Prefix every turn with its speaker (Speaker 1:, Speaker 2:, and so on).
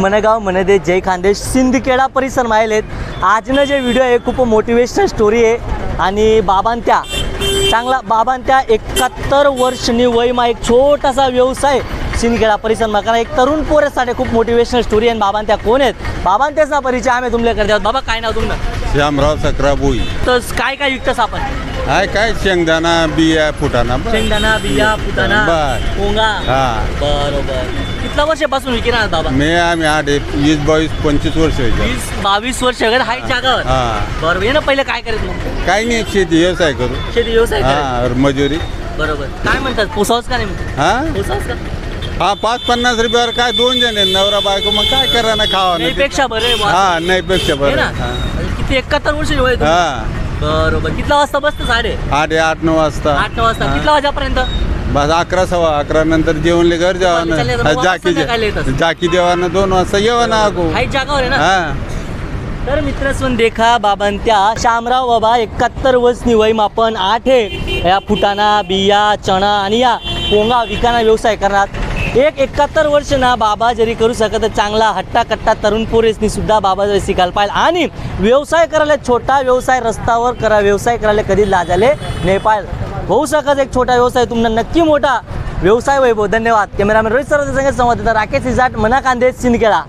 Speaker 1: मनगाव मनदे जय खानदेश सिंदखेडा परिसर माहिलेत. आजनं जे व्हिडिओ आहे खूप मोटिवेशनल स्टोरी आहे. आणि बाबांत्या चांगला बाबांत्या एकाहत्तर वर्षनी वयमा एक छोटासा व्यवसाय सिंदखेडा परिसर मा कारण एक तरुण पोरासाठी खूप मोटिवेशनल स्टोरी आहे आणि बाबांत्या कोण आहेत? बाबांत्याचा परिचय आम्ही तुमले करते आहोत बाबा काय नाव तुमचं?
Speaker 2: श्यामराव सकरा भोई
Speaker 1: तर काय काय विकतस आपण
Speaker 2: हाय काय शेंगदाणा बिया फुटाणा.
Speaker 1: शेंगदाणा बिया फुटाणा
Speaker 2: बर.
Speaker 1: पोंगा
Speaker 2: हा.
Speaker 1: बरोबर. कितल्या वर्षापासून विकणार बाबा?
Speaker 2: मी आम्ही आठ एक वीस बावीस पंचवीस वर्ष व्हायचे.
Speaker 1: वीस बावीस वर्ष अगर हाय जागावर.
Speaker 2: हा.
Speaker 1: बरोबर ये ना पहिले काय करायचं मग?
Speaker 2: काही नाही शेती व्यवसाय करू.
Speaker 1: शेती व्यवसाय.
Speaker 2: हा मजुरी.
Speaker 1: बरोबर. काय म्हणतात पोसावच का नाही
Speaker 2: हा?
Speaker 1: पोसावच का?
Speaker 2: हा पाच पन्नास रुपयावर काय दोन जण आहेत नवरा बायको मग काय करा ना खावा
Speaker 1: नाही पेक्षा बरे
Speaker 2: हा नाही पेक्षा बरं हा.
Speaker 1: किती एकाहत्तर वर्ष वय आहे तुमचं?
Speaker 2: हा.
Speaker 1: बरोबर. कितला वाजता बसतं साडे?
Speaker 2: आठ आठ नऊ वाजता.
Speaker 1: आठ नऊ वाजता.
Speaker 2: हा.
Speaker 1: कितला वाजेपर्यंत?
Speaker 2: बस अकरा सव्वा अकरा नंतर जेवण घर जेवण
Speaker 1: मग
Speaker 2: जाकी
Speaker 1: संध्याकाळी येतात.
Speaker 2: जाकी देवानं दोन वाजता येवा ना अगो
Speaker 1: हाय जागावर आहे ना?
Speaker 2: हा.
Speaker 1: तर मित्र सुन देखा बाबांत्या शामराव बाबा एकाहत्तर वर्ष निवय मापन आठ आहे. या फुटाणा बिया चणा आणि या पोंगा विकाना व्यवसाय करणार. एक एकाहत्तर वर्ष ना बाबा जरी करू शकत तर चांगला हट्टाकट्टा तरुण पोरेसनी सुद्धा बाबा जरी शिकायला पाहिजे आणि व्यवसाय करायला छोटा व्यवसाय रस्त्यावर करा व्यवसाय करायला कधी लाजाले नाही पाहिजे होऊ शकत एक छोटा व्यवसाय तुम्हाला नक्की मोठा व्यवसाय वैभव. धन्यवाद. कॅमेरामॅन रोहित सर संगत संवाद राकेश इजाट मना कांदे सिंदखेडा.